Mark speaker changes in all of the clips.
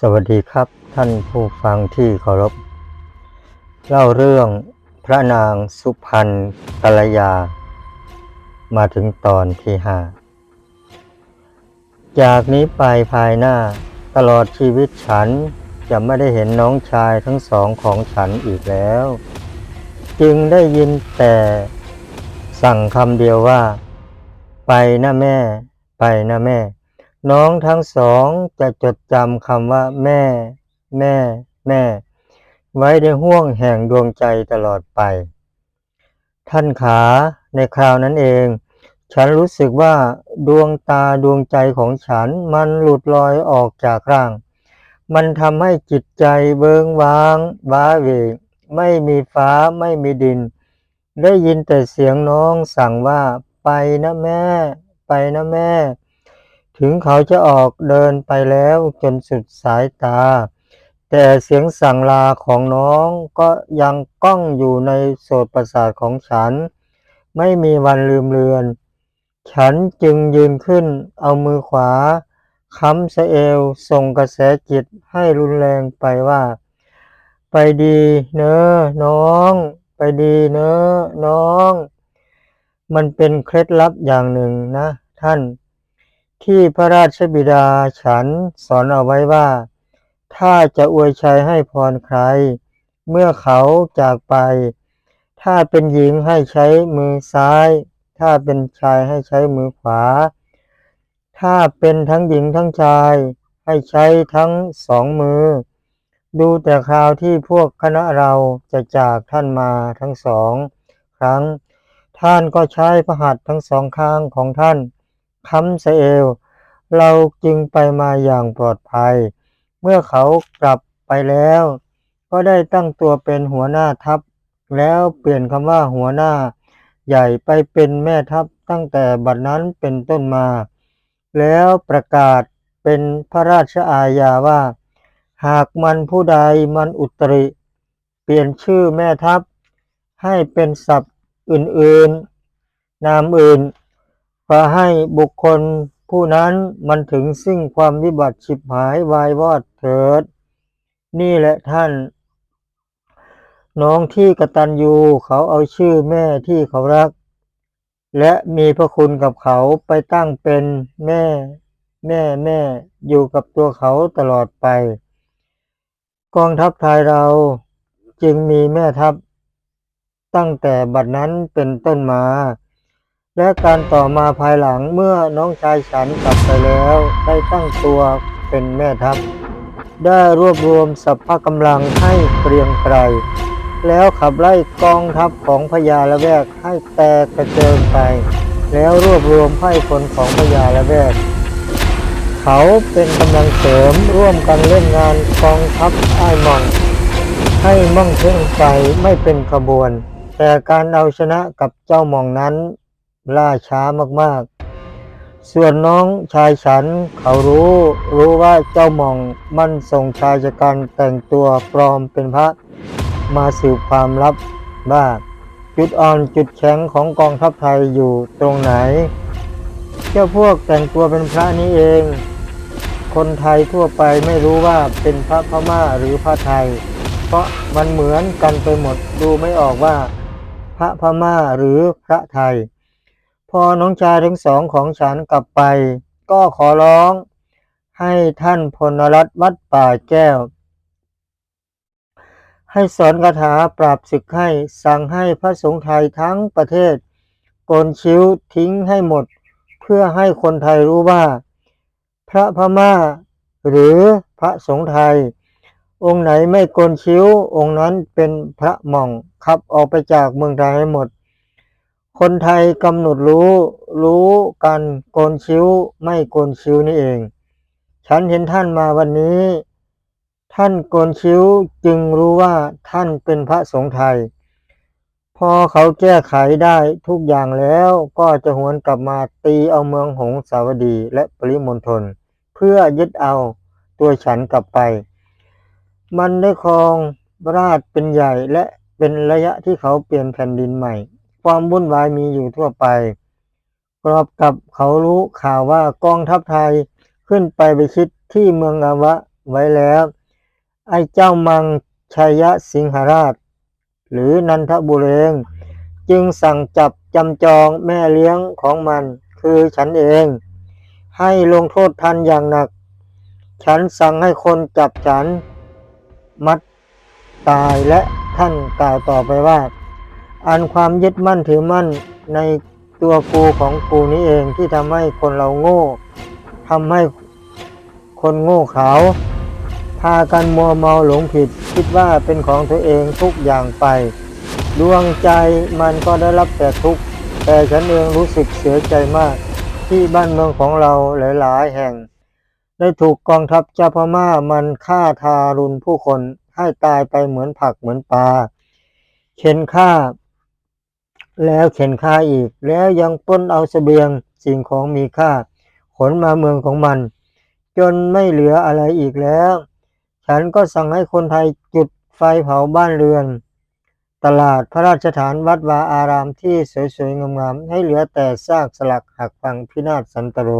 Speaker 1: สวัสดีครับท่านผู้ฟังที่เคารพ เล่าเรื่องพระนางสุพรรณกัลยา มาถึงตอนที่ห้าจากนี้ไปภายหน้าตลอดชีวิตฉันจะไม่ได้เห็นน้องชายทั้งสองของฉันอีกแล้ว จึงได้ยินแต่สั่งคำเดียวว่า ไปนะแม่ ไปนะแม่ น้องทั้งสองจะจดจำคำว่า แม่ แม่ แม่ ไว้ในห้วงแห่งดวงใจตลอดไป ท่านขาในคราวนั้นเอง ฉันรู้สึกว่าดวงตาดวงใจของฉันมันหลุดลอยออกจากร่าง มันทำให้จิตใจเบิงว้างว้าเหวไม่มีฟ้าไม่มีดิน ได้ยินแต่เสียงน้องสั่งว่าไปนะแม่ ไปนะแม่ ถึงเขาจะออกเดินไปแล้วจนสุดสายตา แต่เสียงสั่งลาของน้องก็ยังก้องอยู่ในโสตประสาทของฉัน ไม่มีวันลืมเลือน ฉันจึงยืนขึ้นเอามือขวาค้ำสะเอวส่งกระแสจิตให้รุนแรงไปว่า ไปดีเนอะน้อง ไปดีเนอะน้อง มันเป็นเคล็ดลับอย่างหนึ่งนะ ท่าน ที่พระราชบิดาฉันสอนเอาไว้ว่า ถ้าจะอวยชัยให้พรใคร เมื่อเขาจากไป ถ้าเป็นหญิงให้ใช้มือซ้าย ถ้าเป็นชายให้ใช้มือขวา ถ้าเป็นทั้งหญิงทั้งชายให้ใช้ทั้งสองมือ ดูแต่คราวที่พวกคณะเราจะจากท่านมาทั้งสองครั้ง ท่านก็ใช้พระหัตถ์ทั้งสองข้างของท่าน ค้ำสเอว เราจึงไปมาอย่างปลอดภัย เมื่อเขากลับไปแล้ว ก็ได้ตั้งตัวเป็นหัวหน้าทัพ แล้วเปลี่ยนคำว่าหัวหน้า ใหญ่ไปเป็นแม่ทัพตั้งแต่บัดนั้นเป็นต้นมา แล้วประกาศเป็นพระราชอาญาว่า หากมันผู้ใดมันอุตริ เปลี่ยนชื่อแม่ทัพ ให้เป็นศัพท์อื่นๆ นามอื่น ขอให้บุคคลผู้นั้นมันถึงซึ่งความวิบัติฉิบหายวายวอดเถิด นี่แหละท่าน น้องที่กระตัญญูเขาเอาชื่อแม่ที่เขารัก และมีพระคุณกับเขาไปตั้งเป็นแม่ แม่แม่อยู่กับตัวเขาตลอดไป กองทัพไทยเราจึงมีแม่ทัพ ตั้งแต่บัดนั้นเป็นต้นมา และการต่อมาภายหลังเมื่อน้องชายฉันกลับไปแล้วได้ตั้งตัวเป็นแม่ทัพ ได้รวบรวมสัพพะกำลังให้เกรียงไกรแล้วขับไล่กองทัพของพญาละแวกให้แตกกระเจิงไป แล้วรวบรวมไพร่พลของพญาละแวก เขาเป็นกำลังเสริมร่วมกันเล่นงานกองทัพไอ้มอง ให้มั่งเพ่งไปไม่เป็นขบวน แต่การเอาชนะกับเจ้ามองนั้น ล่าช้ามากๆ ส่วนน้องชายฉันเขารู้ รู้ว่าเจ้าหมองมันส่งชายชะกันแต่งตัวปลอมเป็นพระ มาสืบความลับว่าจุดอ่อนจุดแข็งของกองทัพไทยอยู่ตรงไหน เจ้าพวกแต่งตัวเป็นพระนี้เอง คนไทยทั่วไปไม่รู้ว่าเป็นพระพม่าหรือพระไทย เพราะมันเหมือนกันไปหมดดูไม่ออกว่า พระพม่าหรือพระไทย อน้องชายทั้งสองของฉันกลับไป ก็ขอร้องให้ท่านพลรัตวัดป่าแก้ว ให้สอนคาถาปราบศึกให้สั่งให้พระสงฆ์ไทยทั้งประเทศโกนคิ้วทิ้งให้หมด เพื่อให้คนไทยรู้ว่า พระพม่า หรือพระสงฆ์ไทย องค์ไหนไม่โกนคิ้วองค์นั้นเป็นพระหม่องขับออกไปจากเมืองไทยให้หมด คนไทยกำหนดรู้ รู้กันโกนคิ้วไม่โกนคิ้วนี่เอง ฉันเห็นท่านมาวันนี้ ท่านโกนคิ้วจึงรู้ว่าท่านเป็นพระสงฆ์ไทย พอเขาแก้ไขได้ทุกอย่างแล้วก็จะหวนกลับมาตีเอาเมืองหงสาวดีและปริมณฑลเพื่อยึดเอาตัวฉันกลับไป มันได้ครองราชเป็นใหญ่และเป็นระยะที่เขาเปลี่ยนแผ่นดินใหม่ ความวุ่นวายมีอยู่ทั่วไปกรอบกับเขารู้ข่าวว่ากองทัพไทยขึ้นไปไปชิดที่เมืองอาวะไว้แล้ว ไอ้เจ้ามังชัยสิงหราช หรือนันทบุเรง จึงสั่งจับจำจองแม่เลี้ยงของมัน คือฉันเอง ให้ลงโทษทันอย่างหนัก ฉันสั่งให้คนจับฉัน มัดตายและท่านกล่าวต่อไปว่า อันความยึดมั่นถือมั่นในตัวกูของกูนี้เองที่ทำให้คนเราโง่ทำให้คนโง่เขาพากันมัวเมาหลงผิด คิดว่าเป็นของตัวเองทุกอย่างไป ดวงใจมันก็ได้รับแต่ทุกข์แต่ฉันเองรู้สึกเสียใจมาก ที่บ้านเมืองของเราหลาย ๆ แห่ง ได้ถูกกองทัพเจ้าพม่ามันฆ่าทารุณผู้คนให้ตายไปเหมือนผักเหมือนปลาเข็นฆ่า แล้วเข็นฆ่าอีก แล้วยังปล้นเอาเสบียงสิ่งของมีค่า ขนมาเมืองของมัน จนไม่เหลืออะไรอีกแล้ว ฉันก็สั่งให้คนไทยจุดไฟเผาบ้านเรือน ตลาดพระราชฐานวัดวาอารามที่สวยๆงามๆให้เหลือแต่ซากสลักหักพังพินาศสันตโร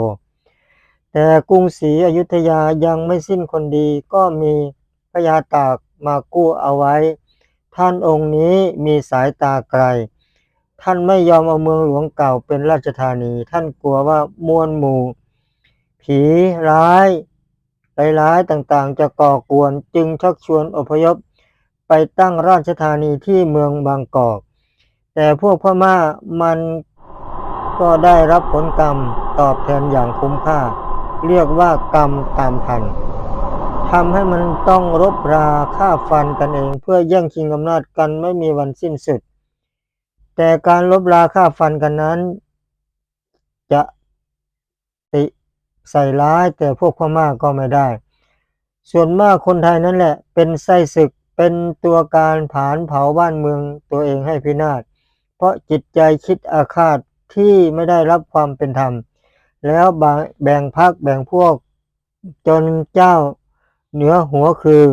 Speaker 1: แต่กรุงศรีอยุธยายังไม่สิ้นคนดีก็มีพญาตากมากู้เอาไว้ ท่านองค์นี้มีสายตาไกล ท่านไม่ยอมเอาเมืองหลวงเก่าเป็นราชธานี ท่านกลัวว่ามวลหมู่ ผีร้ายร้ายต่างๆ จะก่อกวนจึงชักชวนอพยพไปตั้งราชธานีที่เมืองบางกอก แต่พวกพม่ามันก็ได้รับผลกรรมตอบแทนอย่างคุ้มค่า เรียกว่ากรรมตามทันทำให้มันต้องรบราฆ่าฟันกันเอง เพื่อแย่งชิงอำนาจกันไม่มีวันสิ้นสุด แต่การลบราฆ่าฟันกันนั้น จะติใส่ร้ายแต่พวกพม่าก็ไม่ได้ ส่วนมากคนไทยนั่นแหละ เป็นไส้ศึกเป็นตัวการผานเผาบ้านเมืองตัวเองให้พินาศ เพราะจิตใจคิดอาฆาตที่ไม่ได้รับความเป็นธรรม แล้วแบ่งพักแบ่งพวกจนเจ้าเหนือหัวคือ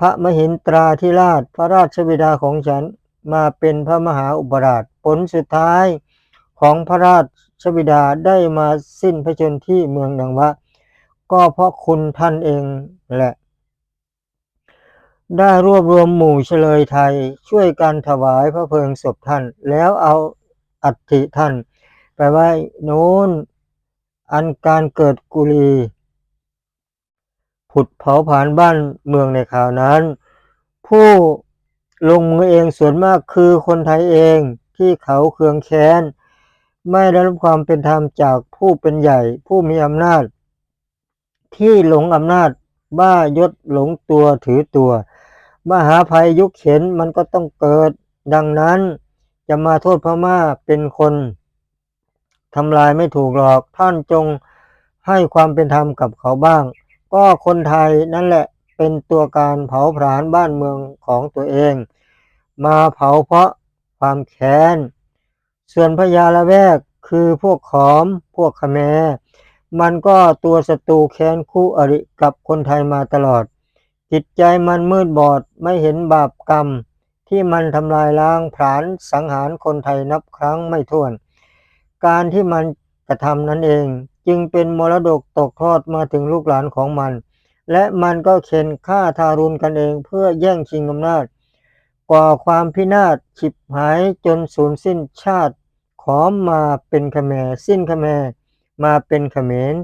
Speaker 1: พระมหินตราธิราชพระราชบิดาของฉัน มาเป็นพระมหาอุปราชผลสุดท้ายของพระราชบิดาได้มาสิ้นพระชนที่เมืองดังวะ ก็เพราะคุณท่านเองแหละ ได้รวบรวมหมู่เฉลยไทยช่วยกันถวายพระเพลิงศพท่าน แล้วเอาอัฐิท่าน ไปไว้โน้นอันการเกิดกุลีผุดเผาผลาญบ้านเมืองในข่าวนั้น ผู้ ลงมือเองส่วนมากคือคนไทยเองที่เขาเคืองแค้น ไม่ได้รับความเป็นธรรมจากผู้เป็นใหญ่ ผู้มีอำนาจ ที่หลงอำนาจ บ้ายศหลงตัวถือตัว มหาภัยยุคเข็นมันก็ต้องเกิด ดังนั้นจะมาโทษพม่าเป็นคนทำลายไม่ถูกหรอกท่านจงให้ความเป็นธรรมกับเขาบ้าง ก็คนไทยนั่นแหละ เป็นตัวการเผาผลาญบ้านเมืองของตัวเอง มาเผาเพราะความแค้น ส่วนพญาละแวกคือพวกขอมพวกขแมมันก็ตัวศัตรูแค้นคู่อริกับคนไทยมาตลอด จิตใจมันมืดบอดไม่เห็นบาปกรรม ที่มันทำลายล้างผลาญสังหารคนไทยนับครั้งไม่ถ้วน การที่มันกระทำนั้นเองจึงเป็นมรดกตกทอดมาถึงลูกหลานของมัน และมันก็เข็นฆ่าทารุณกันเองเพื่อแย่งชิงอำนาจ ก่อความพินาศฉิบหายจนสูญสิ้นชาติ ขอมมาเป็นขแมสิ้นขแมมาเป็นเขมร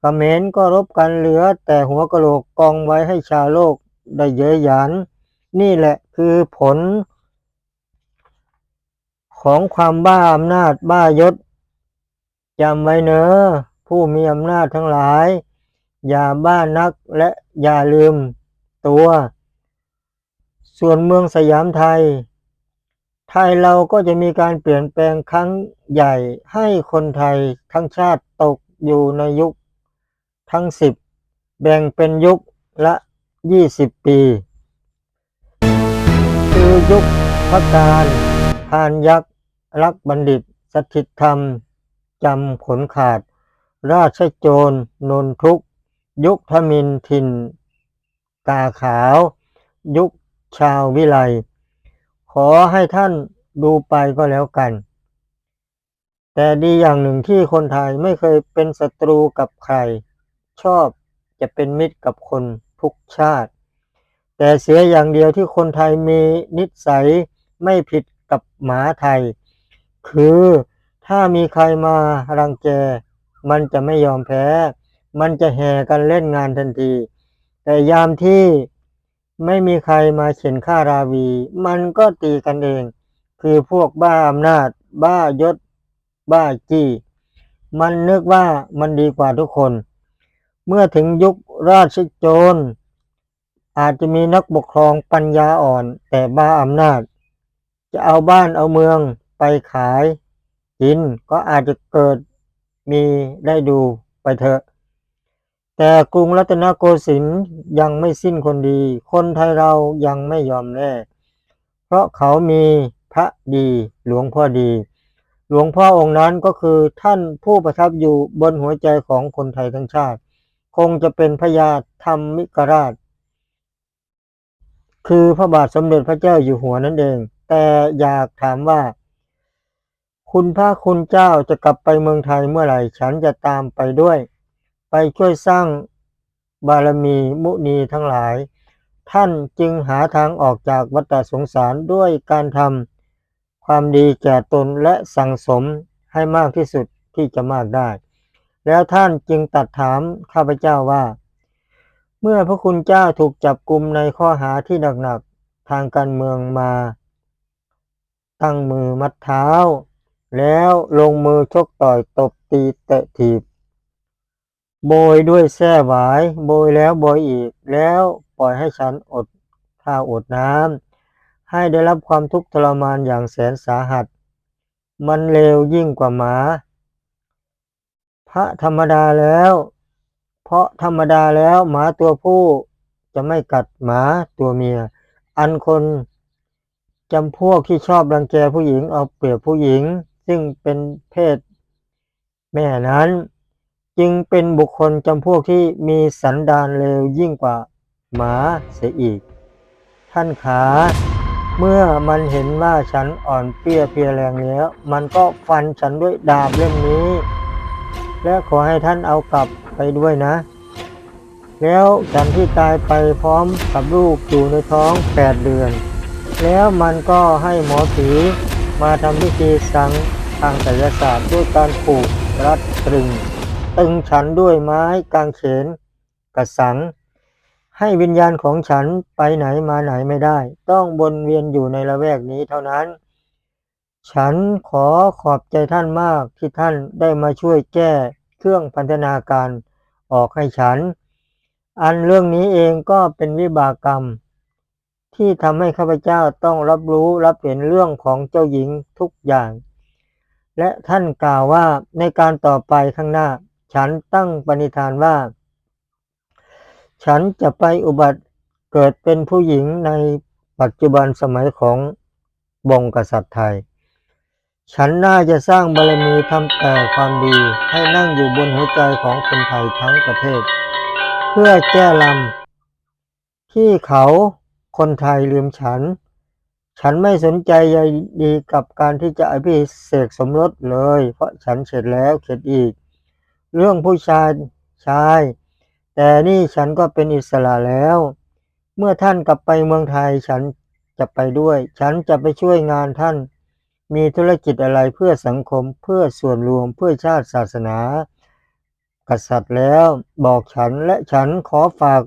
Speaker 1: เขมรก็รบกันเหลือแต่หัวกะโหลกกองไว้ให้ชาวโลกได้เย้ยหยัน นี่แหละคือผล ของความบ้าอำนาจบ้ายศจำไว้เนอผู้มีอำนาจทั้งหลาย อย่าบ้านักและอย่าลืมตัว ส่วนเมืองสยามไทย ไทยเราก็จะมีการเปลี่ยนแปลงครั้งใหญ่ให้คนไทยทั้งชาติตกอยู่ในยุคทั้งสิบแบ่งเป็นยุคละยี่สิบปี คือยุคพระการทานยักษ์ รักบัณฑิต สถิตธรรม จำขนขาด ราชโจรนนทุก ยุคทมินทินกาขาว ยุคชาววิไล ขอให้ท่านดูไปก็แล้วกัน แต่ดีอย่างหนึ่งที่คนไทยไม่เคยเป็นศัตรูกับใคร ชอบจะเป็นมิตรกับคนทุกชาติ แต่เสียอย่างเดียวที่คนไทยมีนิสัยไม่ผิดกับหมาไทย คือถ้ามีใครมารังแก มันจะไม่ยอมแพ้ มันจะแห่กันเล่นงานทันที แต่ยามที่ไม่มีใครมาเข็นฆ่าราวี มันก็ตีกันเอง คือพวกบ้าอำนาจ บ้ายศ บ้าจี้ มันนึกว่ามันดีกว่าทุกคน เมื่อถึงยุคราชโจร อาจจะมีนักปกครองปัญญาอ่อน แต่บ้าอำนาจ จะเอาบ้านเอาเมืองไปขายกินก็อาจจะเกิดมีได้ดูไปเถอะ แต่กรุงรัตนโกสินทร์ยังไม่สิ้นคนดี คนไทยเรายังไม่ยอมแน่เพราะเขามีพระดีหลวงพ่อดี หลวงพ่อองค์นั้นก็คือท่านผู้ประทับอยู่บนหัวใจของคนไทยทั้งชาติ คงจะเป็นพญาธรรมิกราช คือพระบาทสมเด็จพระเจ้าอยู่หัวนั่นเอง แต่อยากถามว่า คุณพระคุณเจ้าจะกลับไปเมืองไทยเมื่อไหร่ ฉันจะตามไปด้วย ช่วยสร้างบารมีมุนีทั้งหลาย ท่านจึงหาทางออกจากวัฏสงสารด้วยการทำความดีแก่ตนและสั่งสมให้มากที่สุดที่จะมากได้ แล้วท่านจึงตัดถามข้าพเจ้าว่า เมื่อพระคุณเจ้าถูกจับกลุมในข้อหาที่หนักๆทางการเมืองมา ตั้งมือมัดเท้า แล้วลงมือชกต่อยตบตีเตะถีบ โบยด้วยแส้หวาย โบยแล้วโบยอีก แล้วปล่อยให้ฉันอดข้าวอดน้ำให้ได้รับความทุกข์ทรมานอย่างแสนสาหัส มันเลวยิ่งกว่าหมา พระธรรมดาแล้ว เพราะธรรมดาแล้วหมาตัวผู้จะไม่กัดหมาตัวเมีย อันคนจำพวกที่ชอบรังแกผู้หญิงเอาเปรียบผู้หญิง ซึ่งเป็นเพศแม่นั้น จึงเป็นบุคคลจำพวกที่มีสันดานเลวยิ่งกว่าหมาเสียอีก ท่านขา เมื่อมันเห็นว่าฉันอ่อนเปี้ยเพียแรงแล้ว มันก็ฟันฉันด้วยดาบเล่มนี้ และขอให้ท่านเอากลับไปด้วยนะ แล้วฉันที่ตายไปพร้อมกับลูกอยู่ในท้องแปดเดือน แล้วมันก็ให้หมอผีมาทำพิธีสังทางไสยศาสตร์ด้วยการผูกรัดตรึง ตึงฉันด้วยไม้กางเขนกระสัง ให้วิญญาณของฉันไปไหนมาไหนไม่ได้ ต้องวนเวียนอยู่ในละแวกนี้เท่านั้น ฉันขอขอบใจท่านมากที่ท่านได้มาช่วยแก้เครื่องพันธนาการออกให้ฉัน อันเรื่องนี้เองก็เป็นวิบากกรรม ที่ทำให้ข้าพเจ้าต้องรับรู้รับเห็นเรื่องของเจ้าหญิงทุกอย่างและท่านกล่าวว่าในการต่อไปข้างหน้า ฉันตั้งปณิธานว่า ฉันจะไปอุบัติเกิดเป็นผู้หญิงในปัจจุบันสมัยของบงกษัตริย์ไทย ฉันน่าจะสร้างบารมีทำแต่ความดีให้นั่งอยู่บนหัวใจของคนไทยทั้งประเทศ เพื่อแก้ลำที่เขาคนไทยลืมฉัน ฉันไม่สนใจใยดีกับการที่จะอภิเษกสมรสเลย เพราะฉันเสร็จแล้วเสร็จอีก เรื่องผู้ชายชาย แต่นี่ฉันก็เป็นอิสระแล้ว เมื่อท่านกลับไปเมืองไทยฉันจะไปด้วย ฉันจะไปช่วยงานท่าน มีธุรกิจอะไรเพื่อสังคมเพื่อส่วนรวมเพื่อชาติศาสนา กษัตริย์แล้วบอกฉันและฉันขอฝาก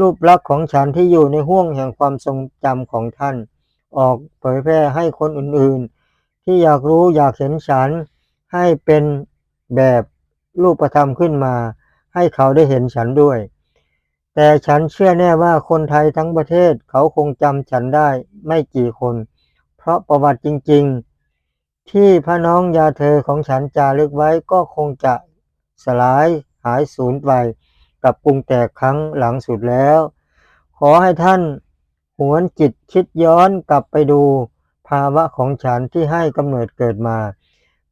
Speaker 1: รูปลักษณ์ของฉันที่อยู่ในห่วงแห่งความทรงจำของท่าน ออกเผยแพร่ให้คนอื่นๆ ที่อยากรู้อยากเห็นฉันให้เป็นแบบ รูปธรรมขึ้นมา ให้เขาได้เห็นฉันด้วย แต่ฉันเชื่อแน่ว่าคนไทยทั้งประเทศเขาคงจำฉันได้ไม่กี่คน เพราะประวัติจริง ๆ ที่พระน้องยาเธอของฉันจารึกไว้ก็คงจะสลายหายสูญไปกับกรุงแตกครั้งหลังสุดแล้ว ขอให้ท่านหวนจิตคิดย้อนกลับไปดูภาวะของฉันที่ให้กำเนิดเกิดมา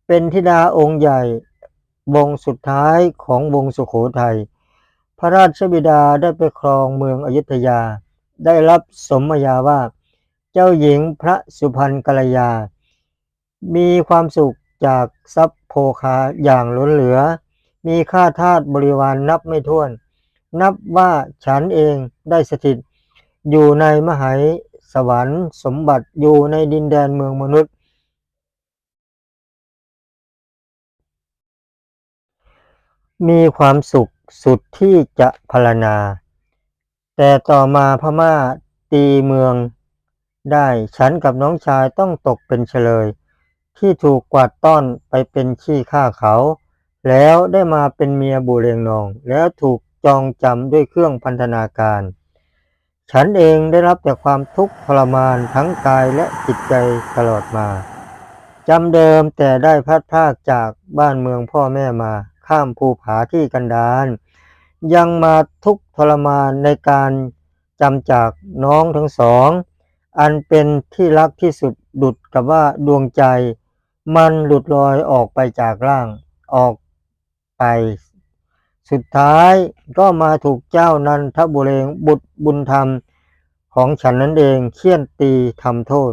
Speaker 1: เป็นธิดาองค์ใหญ่ วงสุดท้ายของวงสุโขทัย พระราชบิดาได้ไปครองเมืองอยุธยา ได้รับสมญาว่า เจ้าหญิงพระสุพรรณกัลยา มีความสุขจากทรัพย์โภคาอย่างล้นเหลือ มีข้าทาสบริวารนนับไม่ถ้วน นับว่าฉันเองได้สถิต อยู่ในมหายสวรรค์สมบัติอยู่ในดินแดนเมืองมนุษย์ มีความสุขสุดที่จะพรรณนา แต่ต่อมาพม่าตีเมืองได้ฉันกับน้องชายต้องตกเป็นเฉลย ที่ถูกกวาดต้อนไปเป็นขี้ข้าเขา แล้วได้มาเป็นเมียบุเรงนอง แล้วถูกจองจำด้วยเครื่องพันธนาการ ฉันเองได้รับแต่ความทุกข์ทรมานทั้งกายและจิตใจตลอดมาจำเดิมแต่ได้พัดพากจากบ้านเมืองพ่อแม่มา ข้ามภูผาที่กันดารยังมาทุกข์ทรมานในการจำจากน้องทั้งสอง อันเป็นที่รักที่สุดดุดกับว่าดวงใจ มันหลุดลอยออกไปจากร่างออกไป สุดท้ายก็มาถูกเจ้านันทบุเรงบุตรบุญธรรมของฉันนั้นเองเคี่ยนตีทำโทษ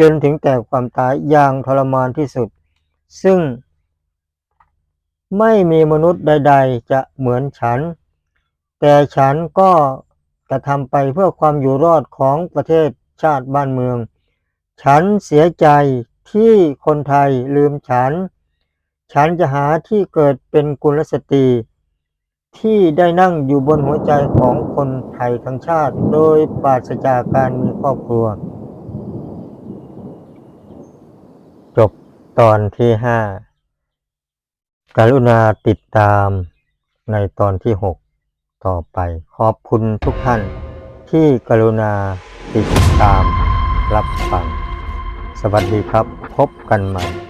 Speaker 1: จนถึงแต่ความตายอย่างทรมานที่สุด ซึ่ง ไม่มีมนุษย์ใด ๆ จะเหมือนฉัน แต่ฉันก็กระทำไปเพื่อความอยู่รอดของประเทศชาติบ้านเมือง ฉันเสียใจที่คนไทยลืมฉัน ฉันจะหาที่เกิดเป็นกุลสตรี ที่ได้นั่งอยู่บนหัวใจของคนไทยทั้งชาติ โดยปราศจากการมีครอบครัว จบตอนที่ห้า กรุณาติดตามในตอนที่หกต่อไป ขอบคุณทุกท่านที่กรุณาติดตามรับฟัง สวัสดีครับ พบกันใหม่